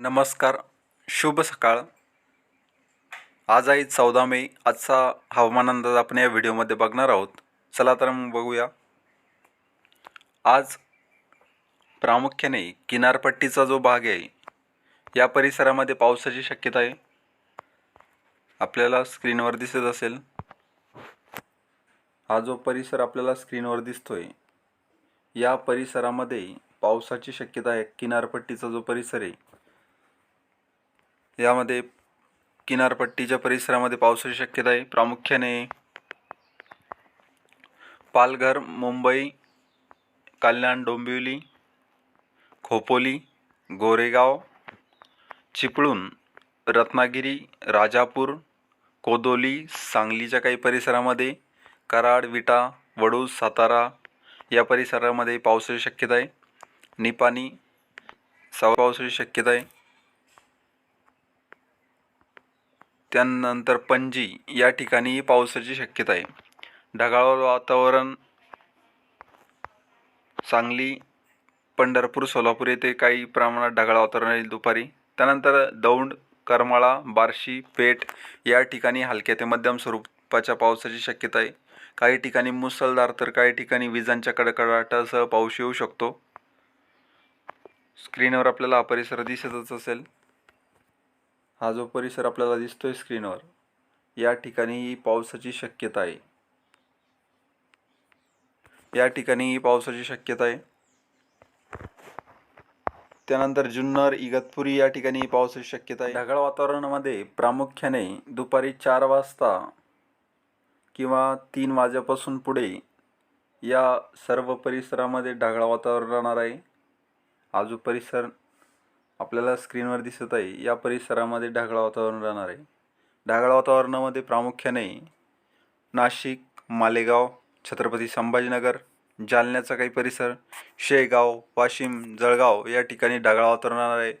नमस्कार शुभ सकाळ. आज आहे चौदा मे आजचा हवामान अंदाज आपण या व्हिडिओमध्ये बघणार आहोत. चला तर मग बघूया. आज प्रामुख्याने किनारपट्टीचा जो भाग आहे या परिसरामध्ये पावसाची शक्यता आहे. आपल्याला स्क्रीनवर दिसत असेल. हा जो परिसर आपल्याला स्क्रीनवर दिसतोय या परिसरामध्ये पावसाची शक्यता आहे. किनारपट्टीचा जो परिसर आहे यामध्ये किनारपट्टीच्या परिसरामध्ये पावसाची शक्यता आहे. प्रामुख्याने पालघर मुंबई कल्याण डोंबिवली खोपोली गोरेगाव चिपळूण रत्नागिरी राजापूर कोदोली सांगलीच्या काही परिसरामध्ये कराड विटा वडूज सातारा या परिसरामध्ये पावसाची शक्यता आहे. निपाणी सव पावसाची शक्यता आहे. त्यानंतर पणजी या ठिकाणीही पावसाची शक्यता आहे. ढगाळ वातावरण सांगली पंढरपूर सोलापूर येथे काही प्रमाणात ढगाळ वातावरण येईल दुपारी. त्यानंतर दौंड करमाळा बार्शी पेठ या ठिकाणी हलक्या ते मध्यम स्वरूपाच्या पावसाची शक्यता आहे. काही ठिकाणी मुसळधार तर काही ठिकाणी विजांच्या कडकडाटासह पाऊस येऊ शकतो. स्क्रीनवर आपल्याला हा परिसर दिसतच असेल. हा जो परिसर आपल्याला दिसतोय स्क्रीनवर या ठिकाणी पावसाची शक्यता आहे. या ठिकाणी पावसाची शक्यता आहे. त्यानंतर जुन्नर इगतपुरी या ठिकाणी पावसाची शक्यता आहे. ढगाळ वातावरणामध्ये प्रामुख्याने दुपारी चार वाजता किंवा तीन वाजेपासून पुढे या सर्व परिसरामध्ये ढगाळ वातावरण राहणार आहे. आजू परिसर आपल्याला स्क्रीनवर दिसत आहे या परिसरामध्ये ढगाळ वातावरण राहणार आहे. ढगाळ वातावरणामध्ये प्रामुख्याने नाशिक मालेगाव छत्रपती संभाजीनगर जालन्याचा काही परिसर शेगाव वाशिम जळगाव या ठिकाणी ढगाळ वातावरण राहणार आहे.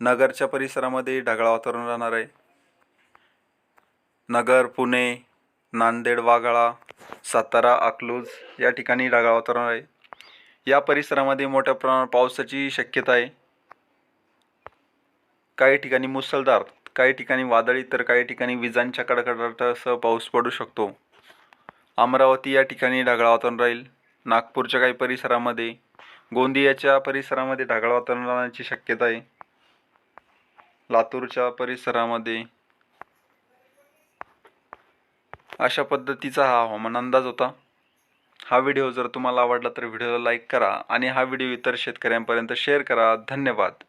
नगरच्या परिसरामध्ये ढगाळ वातावरण राहणार आहे. नगर पुणे नांदेड वाघाळा सातारा अकलूज या ठिकाणी ढगाळ वातावरण आहे. या परिसरामध्ये मोठ्या प्रमाणात पावसाची शक्यता आहे. काही ठिकाणी मुसळधार काही ठिकाणी वादळी तर काही ठिकाणी विजांच्या कडकडाटासह पाऊस पडू शकतो. अमरावती या ठिकाणी ढगाळ वातावरण राहील. नागपूरच्या काही परिसरामध्ये गोंदियाच्या परिसरामध्ये ढगाळ वातावरण राहण्याची शक्यता आहे. लातूरच्या परिसरामध्ये अशा पद्धतीचा हा हवामान अंदाज होता. हा व्हिडिओ जर तुम्हाला आवडला तर व्हिडिओला लाईक करा आणि हा व्हिडिओ इतर शेतकऱ्यांपर्यंत शेअर करा. धन्यवाद.